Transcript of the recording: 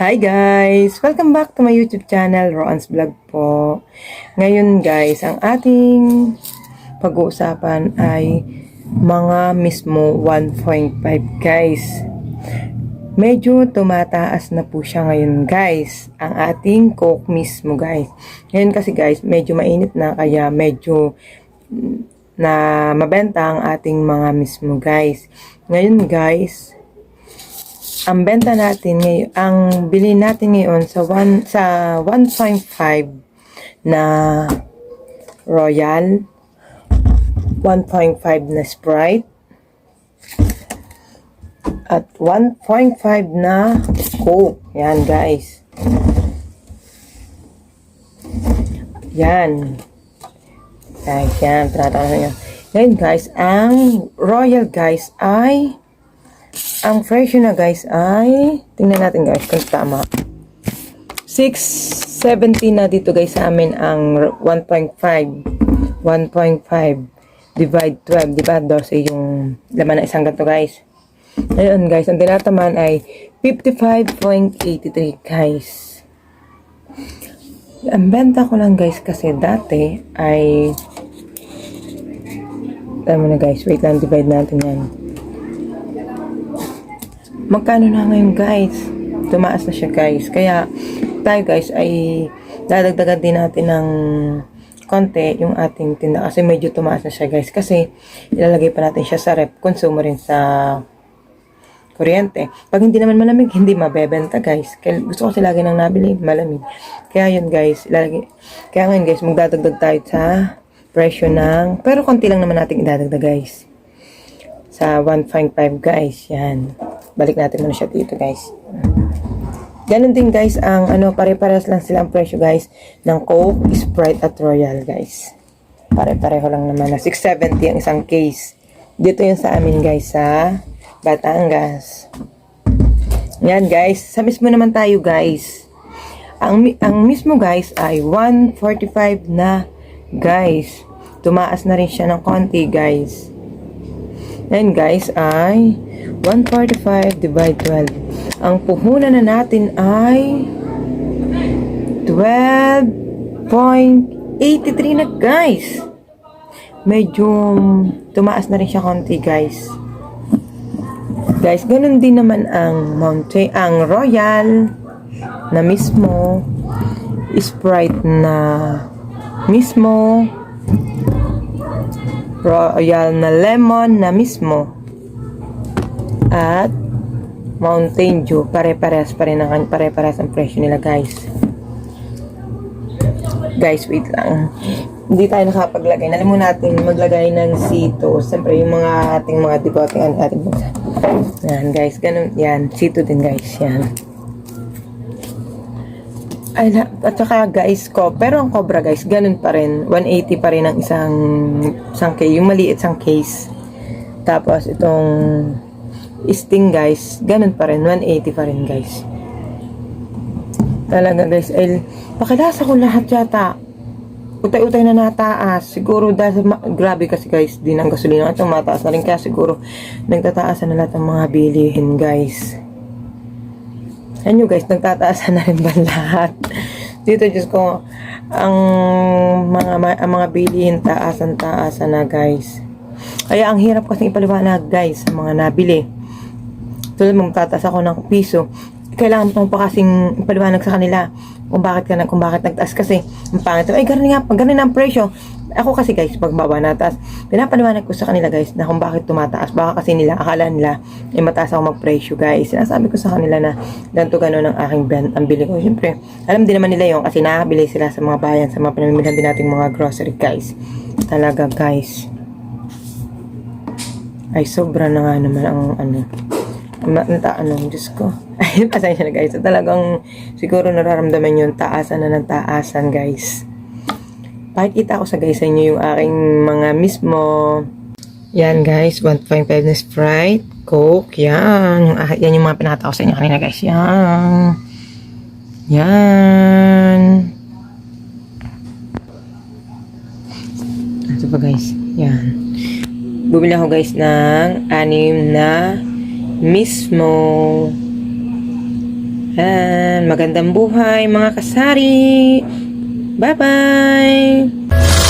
Hi guys! Welcome back to my YouTube channel, Roan's Vlog po. Ngayon guys, ang ating pag-uusapan ay mga mismo 1.5 guys. Medyo tumataas na po siya ngayon guys, ang ating coke mismo guys. Ngayon kasi guys, medyo mainit na kaya medyo na mabenta ang ating mga mismo guys. Ngayon guys, ang benta natin ngayon, ang bili natin ngayon sa 1 sa 1.5 na Royal, 1.5 na Sprite, at 1.5 na Coke. Yan, guys. Yan. Guys, yan. Tratang nyo. Ngayon, guys, ang Royal, guys, ay ang presyo na guys ay, tingnan natin guys kung tama. 670 na dito guys sa amin ang 1.5. 1.5 divide 12, di ba? 12 yung laman ng isang ganito guys. Ngayon guys, ang tinataman ay 55.83 guys. Ang benta ko lang guys kasi dati ay Tama na guys, wait lang, divide natin yan. Magkano na ngayon guys? Tumaas na siya guys. Kaya tayo guys ay dadagdagan din natin ng konti yung ating tinda kasi medyo tumaas na siya guys. Kasi ilalagay pa natin siya sa rep. Consumo rin sa kuryente. Pag hindi naman malamig, hindi mabebenta guys. Kaya gusto ko lagi nang nabili, malamig. Kaya yun guys, ilalagay. Kaya ngayon guys, magdadagdag tayo sa presyo ng, pero konti lang naman natin idadagdag guys. Sa 1.5 guys, yan. Balik natin muna siya dito guys. Ganun din guys, ang ano, pare-pares lang sila ang presyo guys ng Coke, Sprite at Royal guys. Pare-pareho lang naman na 670 ang isang case. Dito yung sa amin guys sa Batangas. Yan guys, sa mismo naman tayo guys. Ang, ang mismo guys ay 145 na guys. Tumaas na rin siya ng konti guys. Yan guys ay 145 divide 12. Ang puhunan na natin ay 12.83 na guys. Medyo tumaas na rin siya konti guys. Guys, ganun din naman ang Mountain, ang Royal na mismo, Sprite na mismo, Royal na lemon na mismo, at Mountain Dew, pare-parehas pa rin ang pare-parehas ang presyo nila guys. Guys, wait lang. Hindi tayo nakapaglagay. Nalim mo natin maglagay ng sito. Siyempre, yung mga ating mga devoting ang ating buksa. Yan, guys. Ganun. Yan. Sito din, guys. Yan. Ay, at saka guys, ko, pero ang Cobra guys, ganun pa rin. 180 pa rin ang isang, isang case. Yung maliit isang case. Tapos, itong Sting guys, ganun pa rin. 180 pa rin guys. Talaga guys, ay pakilasa ko lahat yata. Utay-utay na nataas. Siguro dahil grabe kasi guys, din ang gasolina at mataas na rin kaya siguro nagtataas na lahat ng mga bilihin guys. Yan nyo guys, nagtataasan na rin ba lahat? Dito Diyos ko, ang mga, ang mga bilihin taasan taasan na guys. Kaya ang hirap kasi ipaliwanag guys sa mga nabili. Tulad mo, tataas ako ng piso. Kailangan mo pa kasing ipaliwanag sa kanila kung bakit ka na, kung bakit nagtaas kasi ang pangit. Ay, ganun nga, ganun ang presyo. Ako kasi guys, pag baba na taas, pinapaliwanag ko sa kanila guys na kung bakit tumataas. Baka kasi nila, akala nila, eh mataas ako magpresyo guys. Sinasabi ko sa kanila na ganito ganun ang aking brand, ang bili ko. Siyempre, alam din naman nila yung kasi nakabili sila sa mga bayan, sa mga pinamimilihan din nating mga grocery guys. Talaga guys. Ay, sobra na nga naman ang ano. Ma- nata, ano, Diyos ko. Ay, pasensya na guys. Talagang siguro nararamdaman yung taasan na ng taasan guys. Pakikita ko sa guys sa inyo yung aking mga mismo. Yan guys, 1.5 na Sprite, Coke, yan. Ah, yan yung mga pinakita ko sa inyo kanina guys. Yan. Yan. Ito pa guys. Yan. Bumili ako guys ng anim na mismo. Yan. Magandang buhay mga kasari. Bye-bye!